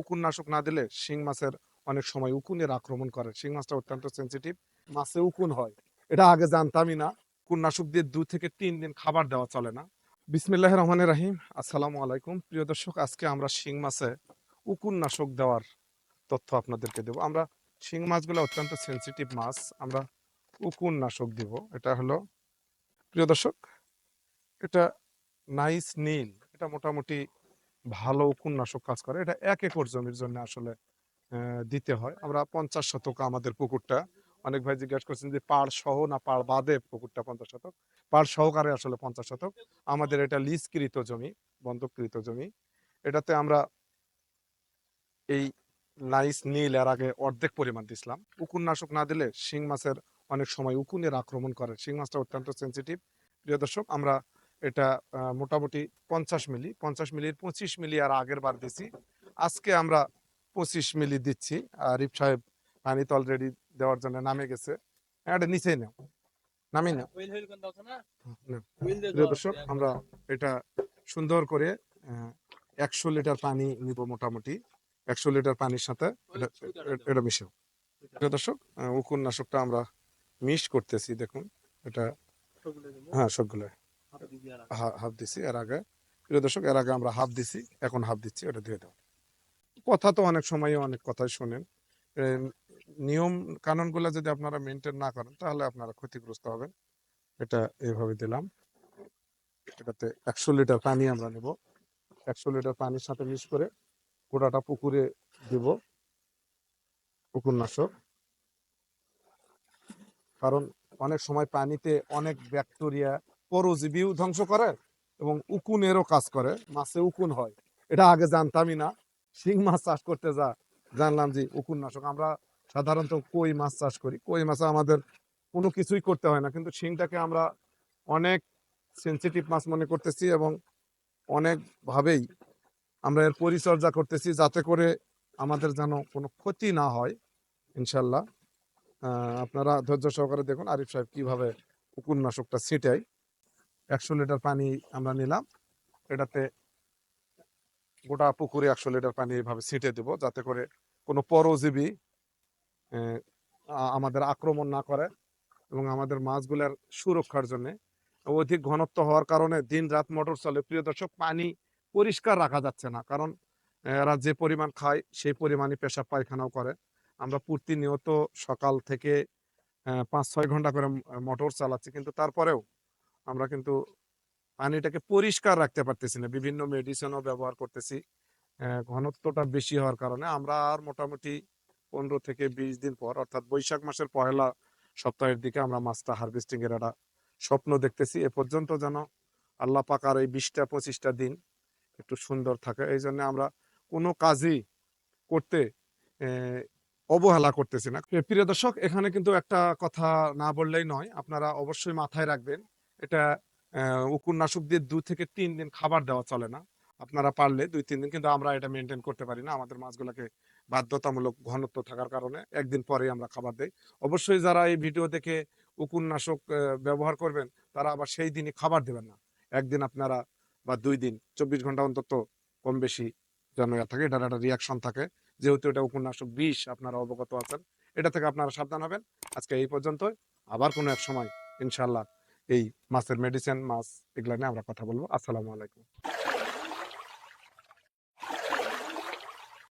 উকুননাশক না দিলে শিং মাছের অনেক সময় উকুনের আক্রমণ করে। শিং মাছটা অত্যন্ত সেন্সিটিভ মাছে উকুন হয়। এটা আগে জানতামই না। উকুননাশক দিয়ে দু থেকে তিন দিন খাবার দেওয়া চলে না। বিসমিল্লাহ রহমানের রাহিম। আসসালামু আলাইকুম। প্রিয় দর্শক, আজকে আমরা শিং মাছে উকুননাশক দেওয়ার তথ্য আপনাদেরকে দেব। আমরা শিং মাছগুলো অত্যন্ত সেন্সিটিভ মাছ। আমরা উকুননাশক দিব। এটা হলো, প্রিয় দর্শক, এটা নাইস নীল। এটা মোটামুটি ভালো উকুননাশক কাজ করে। এটা এক একর জমির জন্য আসলে দিতে হয়। আমরা পঞ্চাশ শতক আমাদের পুকুরটা। অনেক ভাই জিজ্ঞাসা করছেন যে, পাড় সহ না পাড় বাদে পুকুরটা পঞ্চাশ শতক? পাড় সহকারে আসলে পঞ্চাশ শতক। আমাদের এটা লিজকৃত জমি, বন্ধকৃত জমি। এটাতে আমরা এই নাইস নীল এর আগে অর্ধেক পরিমাণ দিছিলাম। উকুননাশক না দিলে শিং মাছের অনেক সময় উকুনের আক্রমণ করে। শিং মাছটা অত্যন্ত সেন্সিটিভ প্রিয় দর্শক, আমরা এটা মোটামুটি পঞ্চাশ মিলি পঞ্চাশ মিলির পঁচিশ মিলি আর আগের বার দিছি। আজকে আমরা পঁচিশ মিলি দিচ্ছি। আর রিপ সাহেব পানি তো অলরেডি দেওয়ার জন্য নামে গেছে। হ্যাঁ, এটা নিচেই নাও। নামি না? দর্শক আমরা এটা সুন্দর করে একশো লিটার পানি নিব মোটামুটি। একশো লিটার পানির সাথে এটা মিশাও। দর্শক উকুননাশকটা আমরা মিশ করতেছি দেখুন। এটা হ্যাঁ সবগুলো হা- হাফ দিছি এর আগে। প্রিয় দর্শক, এর আগে আমরা হাফ দিছি, এখন হাফ দিচ্ছি ওটা দিয়ে দাও। কথা তো অনেক সময় অনেক কথাই শোনেন। নিয়ম, কানুনগুলো যদি আপনারা মেনটেন না করেন, তাহলে আপনারা ক্ষতিগ্রস্ত হবেন। এটা এইভাবে দিলাম। এটাতে একশো লিটার পানি আমরা নেব। একশো লিটার পানির সাথে মিশ করে গোটাটা পুকুরে দিব। পুকুরনাশক। কারণ অনেক সময় পানিতে অনেক ব্যাকটেরিয়া পরজীবীও ধ্বংস করে এবং উকুনেরও কাজ করে, মাছে উকুন হয়। এটা আগে জানতামই না। শিং মাছ চাষ করতে যা, জানলাম যে উকুন নাশক আমরা সাধারণত কই মাছ চাষ করি। কই মাছে আমাদের কোনো কিছুই করতে হয় না। কিন্তু শিংটাকে আমরা অনেক সেন্সিটিভ মাছ মনে করতেছি এবং অনেকভাবেই আমরা এর পরিচর্যা করতেছি যাতে করে আমাদের যেন কোনো ক্ষতি না হয়, ইনশাল্লাহ। আপনারা ধৈর্য সহকারে দেখুন আরিফ সাহেব কীভাবে উকুননাশকটা ছিটাই একশো লিটার পানি আমরা নিলাম। এটাতে গোটা পুকুরে একশো লিটার পানি এইভাবে ছিটে দেব যাতে করে কোনো পরজীবী আমাদের আক্রমণ না করে এবং আমাদের মাছগুলোর সুরক্ষার জন্য। অধিক ঘনত্ব হওয়ার কারণে দিন রাত মোটর চলে। প্রিয় দর্শক, পানি পরিষ্কার রাখা যাচ্ছে না। কারণ এরা যে পরিমাণ খায় সেই পরিমাণই পেশাব পায়খানাও করে। আমরা প্রতিনিয়ত সকাল থেকে পাঁচ ছয় ঘণ্টা করে মোটর চালাচ্ছি। কিন্তু তারপরেও আমরা কিন্তু পানিটাকে পরিষ্কার রাখতে পারতেছি না। বিভিন্ন মেডিসিনও ব্যবহার করতেছি। ঘনত্বটা বেশি হওয়ার কারণে আমরা আর মোটামুটি পনেরো থেকে বিশ দিন পর, অর্থাৎ বৈশাখ মাসের পহেলা সপ্তাহের দিকে আমরা মাছটা হারভেস্টিং এর একটা স্বপ্ন দেখতেছি। এ পর্যন্ত যেন আল্লাহ পাকার এই বিশটা, পঁচিশটা দিন একটু সুন্দর থাকে। এই জন্য আমরা কোনো কাজই করতে অবহেলা করতেছি না। প্রিয় দর্শক, এখানে কিন্তু একটা কথা না বললেই নয়। আপনারা অবশ্যই মাথায় রাখবেন এটা দিয়ে দু থেকে তিন দিন খাবার দেওয়া চলে না। আপনারা পারলে দুই তিন দিন কিন্তু আমরা এটা মেনটেন করতে পারি না। আমাদের মাছগুলোকে বাধ্যতামূলক ঘনত্ব থাকার কারণে একদিন পরেই আমরা খাবার দেই। অবশ্যই যারা এই ভিডিও দেখে আহ, ব্যবহার করবেন তারা আবার সেই দিনই খাবার দেবেন না। একদিন আপনারা বা দুই দিন চব্বিশ ঘণ্টা অন্তত কম বেশি যেন থাকে এটার একটা রিয়াকশন থাকে। যেহেতু এটা উপন্যাসক বিষ আপনারা অবগত আছেন এটা থেকে আপনারা সাবধান হবেন। আজকে এই পর্যন্তই। আবার কোনো এক সময় ইনশাল্লাহ এই মাছের মেডিসিন মাছ এগুলা নিয়ে আমরা কথা বলব। আসসালামু আলাইকুম।